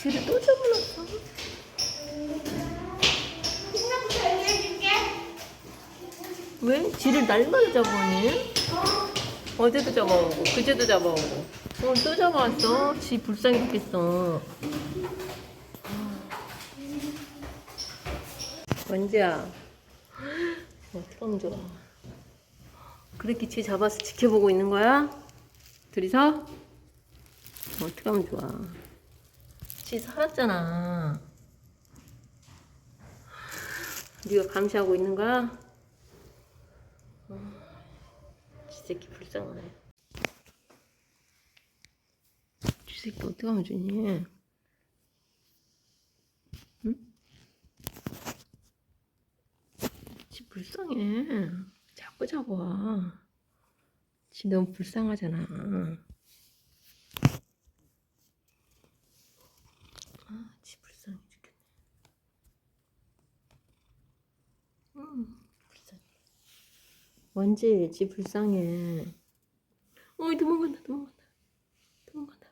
쥐를 또 얘기해줄게. 왜? 쥐를 날마다 잡아오니? 어제도 잡아오고, 그제도 잡아오고. 오늘 또 잡아왔어. 쥐 불쌍히 죽겠어. 원지야. 어떡하면 좋아. 그렇게 쥐 잡아서 지켜보고 있는 거야? 둘이서? 어떡하면 좋아. 쥐 살았잖아. 네가 감시하고 있는 거야? 쥐 새끼 불쌍하네. 쥐 새끼 어떡하면 좋니? 응? 쥐 불쌍해. 자꾸 잡아. 쥐 너무 불쌍하잖아. 아, 쥐 불쌍해 죽겠네. 응, 불쌍해. 뭔지 쥐 불쌍해. 어이 도망간다 도망간다 도망간다.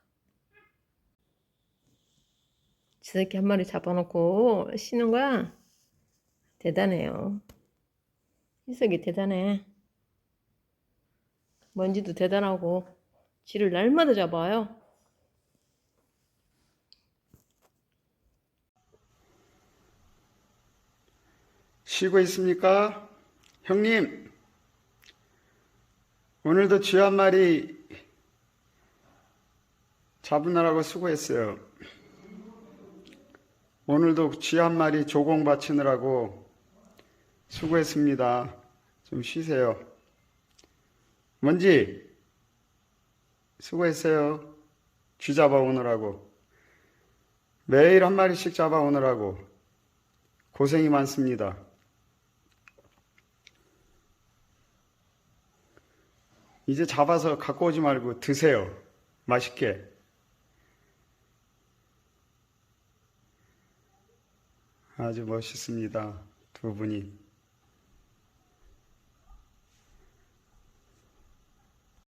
쥐 새끼 한 마리 잡아놓고 쉬는 거야? 대단해요. 희석이 대단해. 먼지도 대단하고 쥐를 날마다 잡아요. 쉬고 있습니까? 형님, 오늘도 쥐 한 마리 잡으느라고 수고했어요. 오늘도 쥐 한 마리 조공 바치느라고 수고했습니다. 좀 쉬세요. 먼지, 수고했어요. 쥐 잡아오느라고. 매일 한 마리씩 잡아오느라고 고생이 많습니다. 이제 잡아서 갖고 오지 말고 드세요. 맛있게. 아주 멋있습니다. 두 분이.